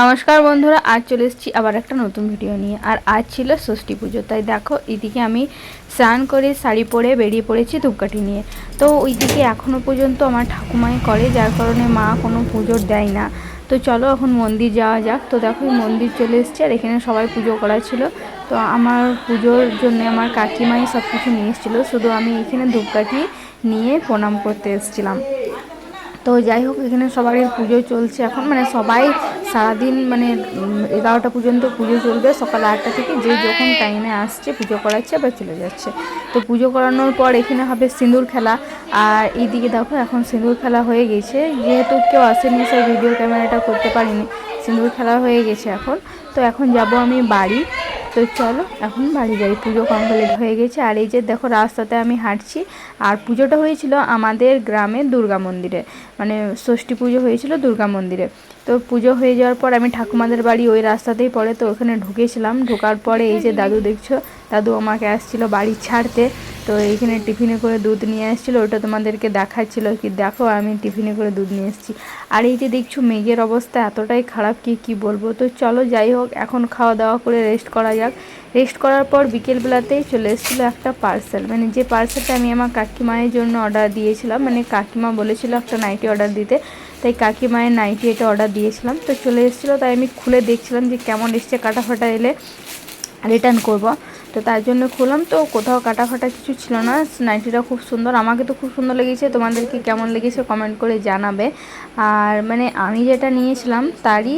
নমস্কার বন্ধুরা, আজ চলে এসেছি আবার একটা নতুন ভিডিও নিয়ে। আর আজ ছিল ষষ্ঠী পুজো, তাই দেখো, এদিকে আমি স্নান করে শাড়ি পরে বেরিয়ে পড়েছি ধূপকাঠি নিয়ে। তো ওইদিকে এখনও পর্যন্ত আমার ঠাকুমাই করে, যার কারণে মা কোনো পুজোর দেয় না। তো চলো এখন মন্দির যাওয়া যাক। তো দেখো মন্দির চলে এসছে, আর এখানে সবাই পুজো করা ছিল। তো আমার পুজোর জন্য আমার কাকিমাই সব কিছু নিয়ে এসেছিল। শুধু আমি এখানে ধূপকাঠি নিয়ে প্রণাম করতে এসেছিলাম। তো যাই হোক, এখানে সবারই পুজো চলছে এখন। মানে সবাই সারাদিন মানে এগারোটা পর্যন্ত পুজো চলবে সকাল আটটা থেকে। যে যখন টাইমে আসছে, পুজো করাচ্ছে আবার চলে যাচ্ছে। তো পুজো করানোর পর এখানে হবে সিঁদুর খেলা। আর এইদিকে দেখো, এখন সিঁদুর খেলা হয়ে গেছে। যেহেতু কেউ আসেনি, সেই ভিডিও ক্যামেরাটা করতে পারিনি। সিঁদুর খেলা হয়ে গেছে এখন। তো এখন যাব আমি বাড়ি। তো চলো, এখন বাড়ি যাই। পুজো কমপ্লিট হয়ে গেছে। আর এই যে দেখো, রাস্তাতে আমি হাঁটছি। আর পুজোটা হয়েছিল আমাদের গ্রামে দুর্গা মন্দিরে। মানে ষষ্ঠী পুজো হয়েছিল দুর্গা মন্দিরে। তো পুজো হয়ে যাওয়ার পর আমি ঠাকুমাদের বাড়ি ওই রাস্তাতেই পড়ে, তো ওখানে ঢুকেছিলাম। ঢোকার পরে এই যে দাদু দেখছ, দাদু আমাকে আসছিল বাড়ি ছাড়তে। তো এইখানে টিফিনে করে দুধ নিয়ে আসছিল, ওটা তোমাদেরকে দেখাচ্ছিল কি দেখো, আমি টিফিনে করে দুধ নিয়ে এসেছি। আর এই যে দেখছ মেঘের অবস্থা এতটাই খারাপ, কি কি বলব? তো চলো যাই হোক, এখন খাওয়া দাওয়া করে রেস্ট করা যাক। রেস্ট করার পর বিকেলবেলাতেই চলে এসেছিল একটা পার্সেল মানে যে পার্সেলটা আমি আমার কাকিমায়ের জন্য অর্ডার দিয়েছিলাম মানে কাকিমা বলেছিল একটা নাইটি অর্ডার দিতে, তাই কাকিমায়ের নাইটি এটা অর্ডার দিয়েছিলাম। তো চলে এসেছিল, তাই আমি খুলে দেখছিলাম যে কেমন এসছে কাটা ফাটা এলে। রিটার্ন করব। তো তার জন্য খুললাম, তো কোথাও কাটা ফাটা কিছু ছিল না। নাইটিটা খুব সুন্দর, আমাকে তো খুব সুন্দর লেগেছে। তোমাদেরকে কেমন লেগেছে কমেন্ট করে জানাবে। আর মানে আমি যেটা নিয়েছিলাম, তারই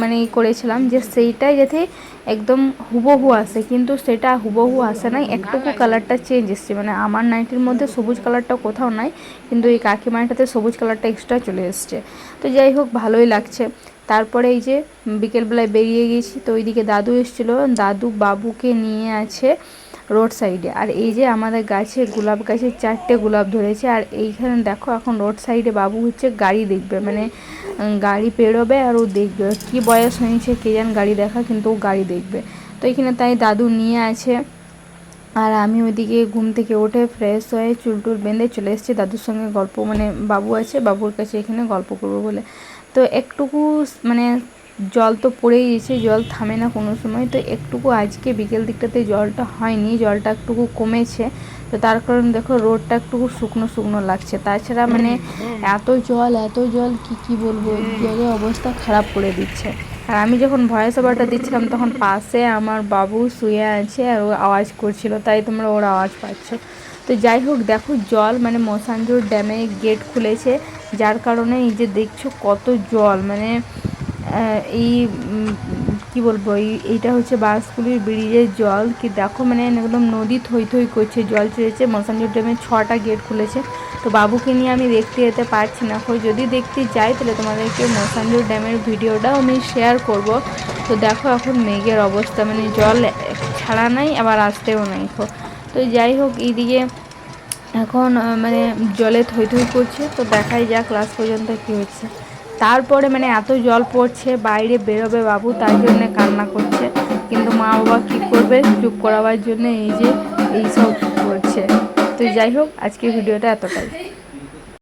মানে করেছিলাম যে সেইটাই যাতে একদম হুবহু আসে। কিন্তু সেটা হুবহু আসে নাই। একটুকু কালারটা চেঞ্জ এসছে। মানে আমার নাইটির মধ্যে সবুজ কালারটা কোথাও নাই, কিন্তু এই কাকিমাটাতে সবুজ কালারটা এক্সট্রা চলে এসছে। তো যাই হোক, ভালোই লাগছে। তারপরে এই যে বিকেলবেলায় বেরিয়ে গেছি, তো ওইদিকে দাদু এসেছিল। দাদু বাবুকে নিয়ে আছে রোড সাইডে। আর এই যে আমাদের গাছে গোলাপ গাছে চারটে গোলাপ ধরেছে। আর এইখানে দেখো এখন রোড সাইডে বাবু হচ্ছে গাড়ি দেখবে। মানে গাড়ি পেরোবে আর ও দেখবে। কি বয়স হয়েছে কে জান গাড়ি দেখা, কিন্তু ও গাড়ি দেখবে। তো এখানে তাই দাদু নিয়ে আছে। আর আমি ওইদিকে ঘুম থেকে উঠে ফ্রেশ হয়ে চুলটুল বেঁধে চলে এসেছি। দাদুর সঙ্গে গল্প মানে বাবু আছে, বাবুর কাছে এখানে গল্প করব বলে। তো একটুকু মানে জল তো পড়েই গেছে জল থামে না কোনো সময়। তো একটুকু আজকে বিকেল দিকটাতে জলটা হয়নি জলটা একটুকু কমেছে। তো তার কারণ দেখো রোডটা একটুকু শুকনো শুকনো লাগছে। তাছাড়া মানে এত জল এত জল কি কি বলব? জলের অবস্থা খারাপ করে দিচ্ছে। আর আমি যখন ভয়েস ওভারটা দিচ্ছিলাম, তখন পাশে আমার বাবু শুয়ে আছে আর ও আওয়াজ করছিল, তাই তোমরা ওর আওয়াজ পাচ্ছ। তো যাই হোক, দেখো জল মানে মশানজোর ড্যামে গেট খুলেছে, যার কারণে এই যে দেখছ কত জল মানে এই কি বলব, এই, এইটা হচ্ছে বাসগুলির ব্রিজের জল। কি দেখো মানে একদম নদী থই থই করছে, জল ছেড়েছে। মশানজোর ড্যামে ছটা গেট খুলেছে। তো বাবুকে নিয়ে আমি দেখতে যেতে পারছি না। কই যদি দেখতে যাই, তাহলে তোমাদেরকে মশানজোর ড্যামের ভিডিওটাও আমি শেয়ার করব। তো দেখো এখন মেঘের অবস্থা মানে জল ছাড়া নাই, আবার আসতেও নাই। তো যাই হোক, এইদিকে এখন মানে জলে থই থই করছে। তো দেখাই যাক ক্লাস পর্যন্ত কি হচ্ছে। তারপরে মানে এত জল পড়ছে, বাইরে বেরোবে বাবু, তার জন্যে কান্না করছে। কিন্তু মা বাবা কী করবে? চুপ করাবার জন্য এই যে এইসব করছে। তো যাই হোক আজকে ভিডিওটা এতটাই।